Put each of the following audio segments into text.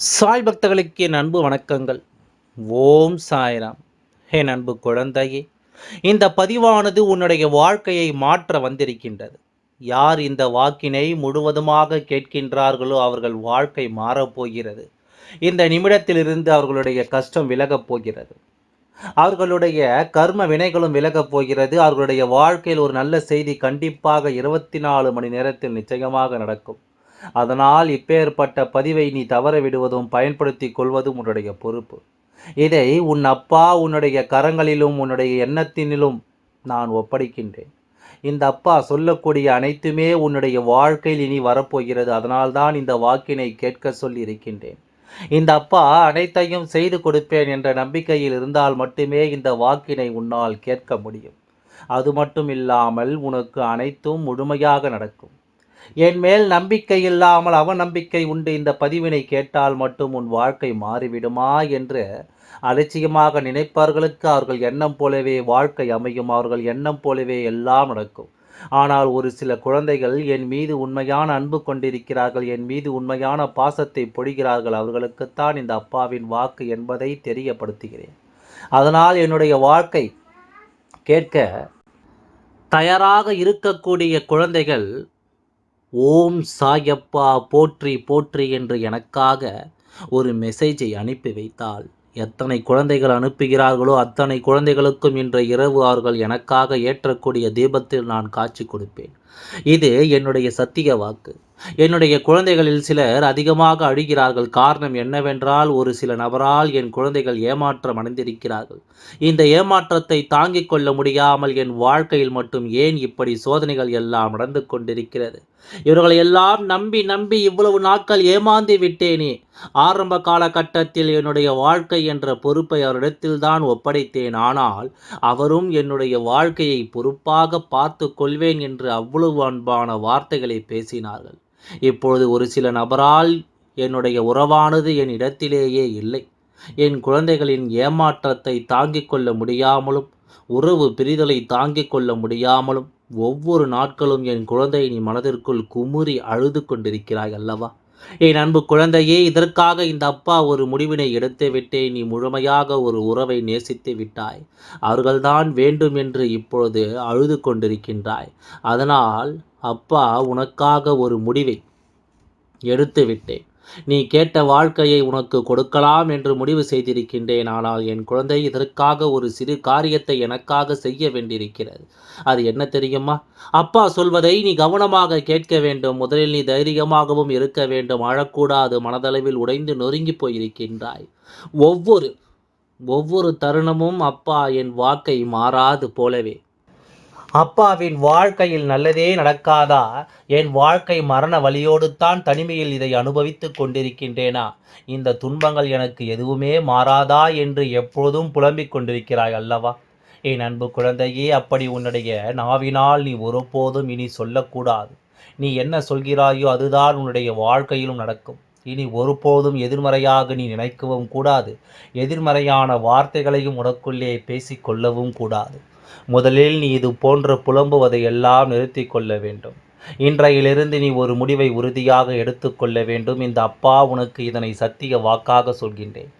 சாய் பக்தர்களுக்கு என் அன்பு வணக்கங்கள். ஓம் சாய்ராம். என் அன்பு குழந்தையே இந்த பதிவானது உன்னுடைய வாழ்க்கையை மாற்ற வந்திருக்கின்றது. யார் இந்த வாக்கினை முழுவதுமாக கேட்கின்றார்களோ அவர்கள் வாழ்க்கை மாறப்போகிறது இந்த நிமிடத்திலிருந்து அவர்களுடைய கஷ்டம் விலகப் போகிறது. அவர்களுடைய கர்ம வினைகளும் விலகப் போகிறது. அவர்களுடைய வாழ்க்கையில் ஒரு நல்ல செய்தி கண்டிப்பாக இருபத்தி நாலு மணி நேரத்தில் நிச்சயமாக நடக்கும். அதனால் இப்பேற்பட்ட பதிவை நீ தவற விடுவதும் பயன்படுத்தி கொள்வதும் உன்னுடைய பொறுப்பு. இதை உன் அப்பா உன்னுடைய கரங்களிலும் உன்னுடைய எண்ணத்தினிலும் நான் ஒப்படைக்கின்றேன். இந்த அப்பா சொல்லக்கூடிய அனைத்துமே உன்னுடைய வாழ்க்கையில் இனி வரப்போகிறது. அதனால்தான் இந்த வாக்கினை கேட்க சொல்லி இருக்கின்றேன். இந்த அப்பா அனைத்தையும் செய்து கொடுப்பேன் என்ற நம்பிக்கையில் இருந்தால் மட்டுமே இந்த வாக்கினை உன்னால் கேட்க முடியும். அது மட்டும் இல்லாமல் உனக்கு அனைத்தும் முழுமையாக நடக்கும். என் மேல் நம்பிக்கை இல்லாமல் அவநம்பிக்கை உண்டு. இந்த பதிவினை கேட்டால் மட்டும் உன் வாழ்க்கை மாறிவிடுமா என்று அலட்சியமாக நினைப்பார்களுக்கு அவர்கள் எண்ணம் போலவே வாழ்க்கை அமையும். அவர்கள் எண்ணம் போலவே எல்லாம் நடக்கும். ஆனால் ஒரு சில குழந்தைகள் என் மீது உண்மையான அன்பு கொண்டிருக்கிறார்கள். என் மீது உண்மையான பாசத்தை பொழிகிறார்கள். அவர்களுக்குத்தான் இந்த அப்பாவின் வாக்கு என்பதை தெரியப்படுத்துகிறேன். அதனால் என்னுடைய வாழ்க்கை கேட்க தயாராக இருக்கக்கூடிய குழந்தைகள் ஓம் சாயப்பா போற்றி போற்றி என்று எனக்காக ஒரு மெசேஜை அனுப்பி வைத்தால் எத்தனை குழந்தைகள் அனுப்புகிறார்களோ அத்தனை குழந்தைகளுக்கும் இன்று இரவு அவர்கள் எனக்காக ஏற்றக்கூடிய தீபத்தில் நான் காட்சி கொடுப்பேன். இது என்னுடைய சத்திய வாக்கு. என்னுடைய குழந்தைகளில் சிலர் அதிகமாக அழுகிறார்கள். காரணம் என்னவென்றால் ஒரு சில நபரால் என் குழந்தைகள் ஏமாற்றம் அடைந்திருக்கிறார்கள். இந்த ஏமாற்றத்தை தாங்கிக் கொள்ள முடியாமல் என் வாழ்க்கையில் மட்டும் ஏன் இப்படி சோதனைகள் எல்லாம் நடந்து கொண்டிருக்கிறது? இவர்களை எல்லாம் நம்பி நம்பி இவ்வளவு நாட்கள் ஏமாந்து விட்டேனே. ஆரம்ப காலகட்டத்தில் என்னுடைய வாழ்க்கை என்ற பொறுப்பை அவரிடத்தில்தான் ஒப்படைத்தேன். ஆனால் அவரும் என்னுடைய வாழ்க்கையை பொறுப்பாக பார்த்து கொள்வேன் என்று அவ்வளவு அன்பான வார்த்தைகளை பேசினார்கள். இப்பொழுது ஒரு சில நபரால் என்னுடைய உறவானது என் இடத்திலேயே இல்லை. என் குழந்தைகளின் ஏமாற்றத்தை தாங்கிக் கொள்ள முடியாமலும் உறவு பிரிதலை தாங்கிக் கொள்ள முடியாமலும் ஒவ்வொரு நாட்களும் என் குழந்தை நீ மனதிற்குள் குமுறி அழுது கொண்டிருக்கிறாய் அல்லவா? என் அன்பு குழந்தையே இதற்காக இந்த அப்பா ஒரு முடிவினை எடுத்து விட்டே நீ முழுமையாக ஒரு உறவை நேசித்து விட்டாய். அவர்கள்தான் வேண்டும் என்று இப்பொழுது அழுது கொண்டிருக்கின்றாய். அதனால் அப்பா உனக்காக ஒரு முடிவை எடுத்து விட்டேன். நீ கேட்ட வாழ்க்கையை உனக்கு கொடுக்கலாம் என்று முடிவு செய்திருக்கின்றேன். ஆனால் என் குழந்தை இதற்காக ஒரு சிறு காரியத்தை எனக்காக செய்ய வேண்டியிருக்கிறது. அது என்ன தெரியுமா? அப்பா சொல்வதை நீ கவனமாக கேட்க வேண்டும். முதலில் நீ தைரியமாகவும் இருக்க வேண்டும். அழக்கூடாது மனதளவில் உடைந்து நொறுங்கி போயிருக்கின்றாய். ஒவ்வொரு ஒவ்வொரு தருணமும் அப்பா என் வாக்கை மாறாது போலவே. அப்பாவின் வாழ்க்கையில் நல்லதே நடக்காதா? என் வாழ்க்கை மரண வழியோடு தான் தனிமையில் இதை அனுபவித்து கொண்டிருக்கின்றேனா? இந்த துன்பங்கள் எனக்கு எதுவுமே மாறாதா என்று எப்பொழுதும் புலம்பிக் கொண்டிருக்கிறாய் அல்லவா? என் அன்பு குழந்தையே அப்படி உன்னுடைய நாவினால் நீ ஒருபோதும் இனி சொல்லக்கூடாது. நீ என்ன சொல்கிறாயோ அதுதான் உன்னுடைய வாழ்க்கையிலும் நடக்கும். இனி ஒருபோதும் எதிர்மறையாக நீ நினைக்கவும் கூடாது. எதிர்மறையான வார்த்தைகளையும் உனக்குள்ளே பேசிக்கொள்ளவும் கூடாது. முதலில் நீ இது போன்ற புலம்புவதை எல்லாம் நிறுத்தி கொள்ள வேண்டும். இன்றையிலிருந்து நீ ஒரு முடிவை உறுதியாக எடுத்துக்கொள்ள வேண்டும். இந்த அப்பா உனக்கு இதனை சத்திய வாக்காக சொல்கின்றேன்.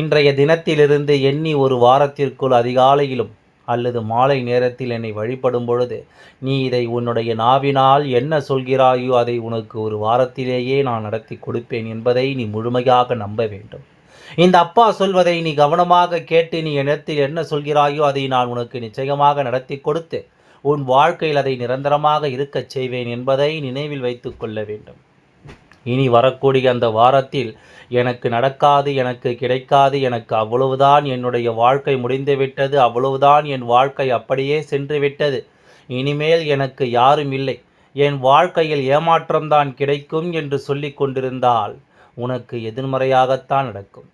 இன்றைய தினத்திலிருந்து எண்ணி ஒரு வாரத்திற்குள் அதிகாலையிலும் அல்லது மாலை நேரத்தில் என்னை வழிபடும் பொழுது நீ இதை உன்னுடைய நாவினால் என்ன சொல்கிறாயோ அதை உனக்கு ஒரு வாரத்திலேயே நான் நடத்தி கொடுப்பேன் என்பதை நீ முழுமையாக நம்ப வேண்டும். இந்த அப்பா சொல்வதை நீ கவனமாக கேட்டு நீ இடத்தில் என்ன சொல்கிறாயோ அதை நான் உனக்கு நிச்சயமாக நடத்தி கொடுத்து உன் வாழ்க்கையில் அதை நிரந்தரமாக இருக்கச் செய்வேன் என்பதை நினைவில் வைத்து கொள்ள வேண்டும். இனி வரக்கூடிய அந்த வாரத்தில் எனக்கு நடக்காது எனக்கு கிடைக்காது எனக்கு அவ்வளவுதான் என்னுடைய வாழ்க்கை முடிந்துவிட்டது அவ்வளவுதான் என் வாழ்க்கை அப்படியே சென்றுவிட்டது இனிமேல் எனக்கு யாரும் இல்லை. என் வாழ்க்கையில் ஏமாற்றம்தான் கிடைக்கும் என்று சொல்லி கொண்டிருந்தால் உனக்கு எதிர்மறையாகத்தான் நடக்கும்.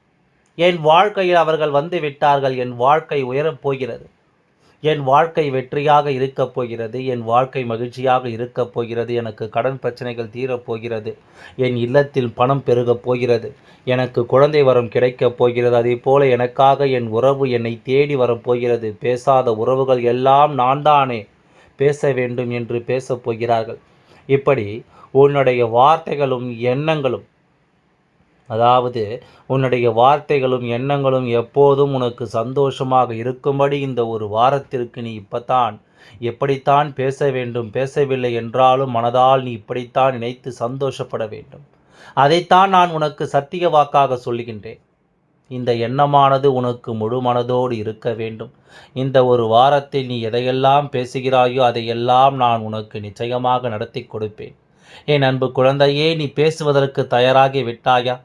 என் வாழ்க்கையில் அவர்கள் வந்து விட்டார்கள் என் வாழ்க்கை உயரப் போகிறது. என் வாழ்க்கை வெற்றியாக இருக்கப் போகிறது என் வாழ்க்கை மகிழ்ச்சியாக இருக்கப் போகிறது எனக்கு கடன் பிரச்சனைகள் தீரப்போகிறது என் இல்லத்தில் பணம் பெருகப் போகிறது எனக்கு குழந்தை வரம் கிடைக்கப் போகிறது அதே போல எனக்காக என் உறவு என்னை தேடி வரப்போகிறது பேசாத உறவுகள் எல்லாம் நான் தானே பேச வேண்டும் என்று பேசப் போகிறார்கள். இப்படி உன்னுடைய வார்த்தைகளும் எண்ணங்களும் அதாவது உன்னுடைய வார்த்தைகளும் எண்ணங்களும் எப்போதும் உனக்கு சந்தோஷமாக இருக்கும்படி இந்த ஒரு வாரத்திற்கு நீ இப்பத்தான் எப்படித்தான் பேச வேண்டும் பேசவில்லை என்றாலும் மனதால் நீ இப்படித்தான் நினைத்து சந்தோஷப்பட வேண்டும். அதைத்தான் நான் உனக்கு சத்திய வாக்காக சொல்லுகின்றேன். இந்த எண்ணமானது உனக்கு முழு மனதோடு இருக்க வேண்டும். இந்த ஒரு வாரத்தில் நீ எதையெல்லாம் பேசுகிறாயோ அதையெல்லாம் நான் உனக்கு நிச்சயமாக நடத்தி கொடுப்பேன். என் அன்பு குழந்தையே நீ பேசுவதற்கு தயாராகி விட்டாயா?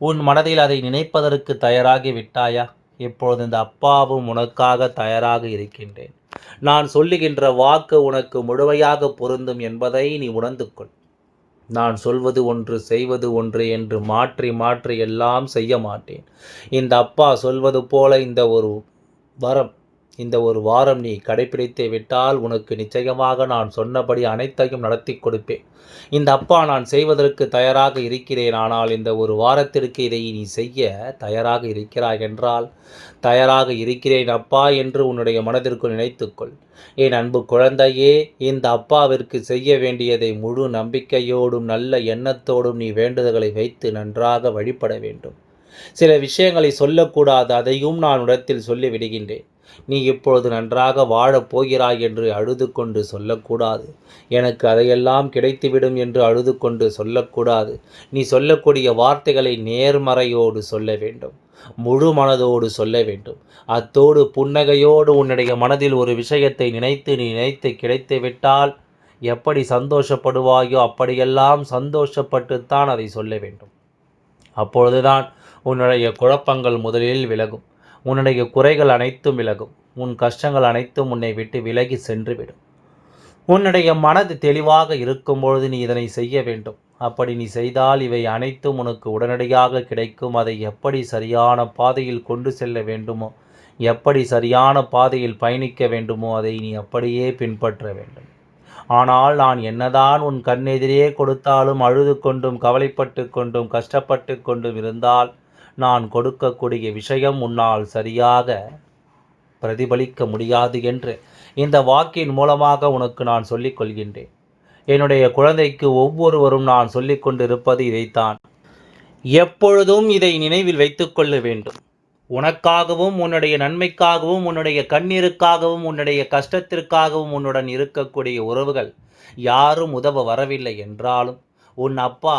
உன் மனதில் அதை நினைப்பதற்கு தயாராகி விட்டாயா? இப்பொழுது இந்த அப்பாவும் உனக்காக தயாராக இருக்கின்றேன். நான் சொல்லுகின்ற வாக்கு உனக்கு முழுமையாக பொருந்தும் என்பதை நீ உணர்ந்து கொள் நான் சொல்வது ஒன்று செய்வது ஒன்று என்று மாற்றி மாற்றி எல்லாம் செய்ய மாட்டேன். இந்த அப்பா சொல்வது போல இந்த ஒரு வரம் இந்த ஒரு வாரம் நீ கடைபிடித்து விட்டால் உனக்கு நிச்சயமாக நான் சொன்னபடி அனைத்தையும் நடத்தி கொடுப்பேன். இந்த அப்பா நான் செய்வதற்கு தயாராக இருக்கிறேன். ஆனால் இந்த ஒரு வாரத்திற்கு இதை நீ செய்ய தயாராக இருக்கிறாய் என்றால் தயாராக இருக்கிறேன் அப்பா என்று உன்னுடைய மனதிற்குள் நினைத்துக்கொள். என் அன்பு குழந்தையே இந்த அப்பாவிற்கு செய்ய வேண்டியதை முழு நம்பிக்கையோடும் நல்ல எண்ணத்தோடும் நீ வேண்டுதல்களை வைத்து நன்றாக வழிபட வேண்டும். சில விஷயங்களை சொல்லக்கூடாது. அதையும் நான் இடத்தில் சொல்லிவிடுகின்றேன். நீ இப்பொழுது நன்றாக வாழப் போகிறாய் என்று அழுது கொண்டு சொல்லக்கூடாது. எனக்கு அதையெல்லாம் கிடைத்துவிடும் என்று அழுது கொண்டு சொல்லக்கூடாது. நீ சொல்லக்கூடிய வார்த்தைகளை நேர்மறையோடு சொல்ல வேண்டும். முழு மனதோடு சொல்ல வேண்டும். அத்தோடு புன்னகையோடு உன்னுடைய மனதில் ஒரு விஷயத்தை நினைத்து நீ நினைத்து கிடைத்து விட்டால் எப்படி சந்தோஷப்படுவாயோ அப்படியெல்லாம் சந்தோஷப்பட்டுத்தான் அதை சொல்ல வேண்டும். அப்பொழுதுதான் உன்னுடைய குழப்பங்கள் முதலில் விலகும். உன்னுடைய குறைகள் அனைத்தும் விலகும். உன் கஷ்டங்கள் அனைத்தும் உன்னை விட்டு விலகி சென்றுவிடும். உன்னுடைய மனது தெளிவாக இருக்கும் பொழுது நீ இதனை செய்ய வேண்டும். அப்படி நீ செய்தால் இவை அனைத்தும் உனக்கு உடனடியாக கிடைக்கும். அதை எப்படி சரியான பாதையில் கொண்டு செல்ல வேண்டுமோ எப்படி சரியான பாதையில் பயணிக்க வேண்டுமோ அதை நீ அப்படியே பின்பற்ற வேண்டும். ஆனால் நான் என்னதான் உன் கண்ணெதிரே கொடுத்தாலும் அழுது கொண்டும் கவலைப்பட்டு கொண்டும் கஷ்டப்பட்டு கொண்டும் இருந்தால் நான் கொடுக்கக்கூடிய விஷயம் உன்னால் சரியாக பிரதிபலிக்க முடியாது என்று இந்த வாக்கின் மூலமாக உனக்கு நான் சொல்லிக் கொள்கின்றேன். என்னுடைய குழந்தைக்கு ஒவ்வொருவரும் நான் சொல்லிக் கொண்டிருப்பது இதைத்தான். எப்பொழுதும் இதை நினைவில் வைத்துக்கொள்ள வேண்டும். உனக்காகவும் உன்னுடைய நன்மைக்காகவும் உன்னுடைய கண்ணீருக்காகவும் உன்னுடைய கஷ்டத்திற்காகவும் உன்னுடன் இருக்கக்கூடிய உறவுகள் யாரும் உதவ வரவில்லை என்றாலும் உன் அப்பா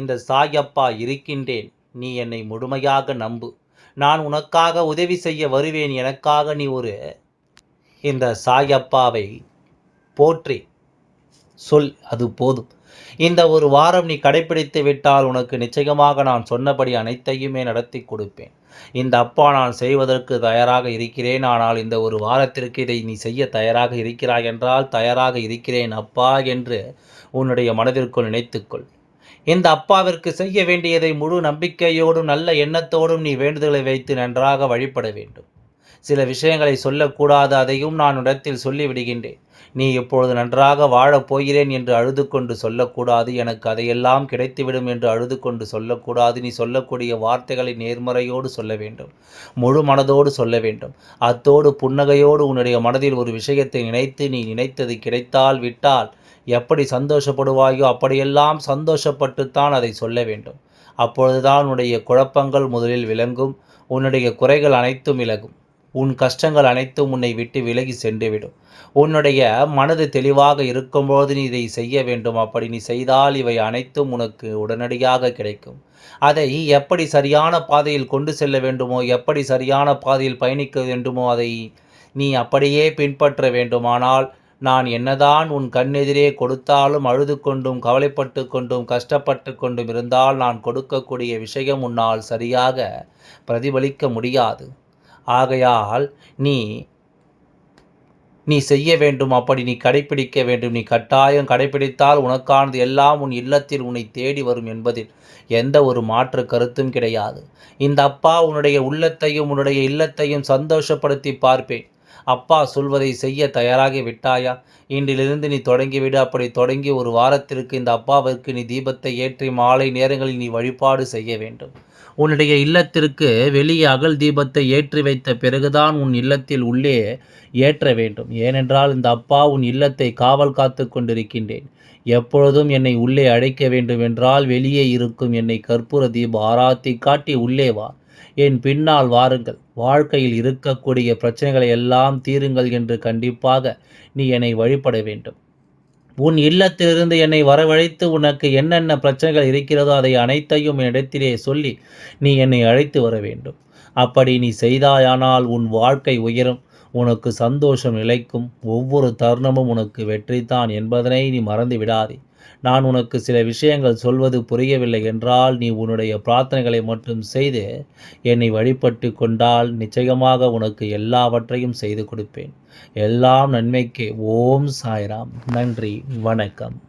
இந்த சாயப்பா இருக்கின்றேன். நீ என்னை முழுமையாக நம்பு. நான் உனக்காக உதவி செய்ய வருவேன் எனக்காக நீ ஒரு. இந்த சாயப்பாவை போற்றி. சொல் அது போதும். இந்த ஒரு வாரம் நீ கடைபிடித்து விட்டால் உனக்கு நிச்சயமாக நான் சொன்னபடி அனைத்தையுமே நடத்தி கொடுப்பேன். இந்த அப்பா நான் செய்வதற்கு தயாராக இருக்கிறேன் ஆனால் இந்த ஒரு வாரத்திற்கு இதை நீ செய்ய தயாராக இருக்கிறாய் என்றால் தயாராக இருக்கிறேன் அப்பா என்று உன்னுடைய மனதிற்குள் நினைத்துக்கொள். இந்த அப்பாவிற்கு செய்ய வேண்டியதை முழு நம்பிக்கையோடும் நல்ல எண்ணத்தோடும் நீ வேண்டுதலை வைத்து நன்றாக வழிபட வேண்டும். சில விஷயங்களை சொல்லக்கூடாது அதையும் நான் இடத்தில் சொல்லிவிடுகின்றேன். நீ இப்பொழுது நன்றாக வாழப் போகிறேன் என்று அழுது கொண்டு சொல்லக்கூடாது. எனக்கு அதையெல்லாம் கிடைத்துவிடும் என்று அழுது கொண்டு சொல்லக்கூடாது. நீ சொல்லக்கூடிய வார்த்தைகளை நேர்மறையோடு சொல்ல வேண்டும். முழு மனதோடு சொல்ல வேண்டும். அத்தோடு புன்னகையோடு உன்னுடைய மனதில் ஒரு விஷயத்தை நினைத்து நீ நினைத்தது கிடைத்தால் விட்டால் எப்படி சந்தோஷப்படுவாயோ அப்படியெல்லாம் சந்தோஷப்பட்டுத்தான் அதை சொல்ல வேண்டும். அப்பொழுதுதான் உன்னுடைய குழப்பங்கள் முதலில் விளங்கும் உன்னுடைய குறைகள் அனைத்தும் விலகும். உன் கஷ்டங்கள் அனைத்தும் உன்னை விட்டு விலகி சென்றுவிடும். உன்னுடைய மனது தெளிவாக இருக்கும்போது நீ இதை செய்ய வேண்டும். அப்படி நீ செய்தால் இவை அனைத்தும் உனக்கு உடனடியாக கிடைக்கும். அதை எப்படி சரியான பாதையில் கொண்டு செல்ல வேண்டுமோ எப்படி சரியான பாதையில் பயணிக்க வேண்டுமோ அதை நீ அப்படியே பின்பற்ற வேண்டுமானால் நான் என்னதான் உன் கண்ணெதிரே கொடுத்தாலும் அழுது கொண்டும் கவலைப்பட்டு கொண்டும் கஷ்டப்பட்டு கொண்டும் இருந்தால் நான் கொடுக்கக்கூடிய விஷயம் உன்னால் சரியாக பிரதிபலிக்க முடியாது. ஆகையால் நீ நீ செய்ய வேண்டும் அப்படி நீ கடைபிடிக்க வேண்டும். நீ கட்டாயம் கடைபிடித்தால் உனக்கானது எல்லாம் உன் இல்லத்தில் உன்னை தேடி வரும் என்பதில் எந்த ஒரு மாற்று கருத்தும் கிடையாது. இந்த அப்பா உன்னுடைய உள்ளத்தையும் உன்னுடைய இல்லத்தையும் சந்தோஷப்படுத்தி பார்ப்பேன். அப்பா சொல்வதை செய்ய தயாராகி விட்டாயா? இன்றிலிருந்து நீ தொடங்கிவிடு. அப்படி தொடங்கி ஒரு வாரத்திற்கு இந்த அப்பாவிற்கு நீ தீபத்தை ஏற்றி மாலை நேரங்களில் நீ வழிபாடு செய்ய வேண்டும். உன்னுடைய இல்லத்திற்கு வெளியே அகல் தீபத்தை ஏற்றி வைத்த பிறகுதான் உன் இல்லத்தில் உள்ளே ஏற்ற வேண்டும். ஏனென்றால் இந்த அப்பா உன் இல்லத்தை காவல் காத்து கொண்டிருக்கின்றேன். எப்பொழுதும் என்னை உள்ளே அழைக்க வேண்டுமென்றால் வெளியே இருக்கும் என்னை கற்பூர தீப ஆராத்தி காட்டி உள்ளே வா. என் பின்னால் வாருங்கள். வாழ்க்கையில் இருக்கக்கூடிய பிரச்சனைகளை எல்லாம் தீருங்கள் என்று கண்டிப்பாக நீ என்னை வழிபட வேண்டும். உன் இல்லத்திலிருந்து என்னை வரவழைத்து உனக்கு என்னென்ன பிரச்சனைகள் இருக்கிறதோ அதை அனைத்தையும் இடத்திலே சொல்லி நீ என்னை அழைத்து வர வேண்டும். அப்படி நீ செய்தாயானால் உன் வாழ்க்கை உயரும். உனக்கு சந்தோஷம் நிலைக்கும் ஒவ்வொரு தருணமும் உனக்கு வெற்றிதான் என்பதனை நீ மறந்து விடாதே நான் உனக்கு சில விஷயங்கள் சொல்வது புரியவில்லை என்றால் நீ உன்னுடைய பிரார்த்தனைகளை மட்டும் செய்து என்னை வழிபட்டு கொண்டால் நிச்சயமாக உனக்கு எல்லாவற்றையும் செய்து கொடுப்பேன். எல்லாம் நன்மைக்கு. ஓம் சாய்ராம். நன்றி. வணக்கம்.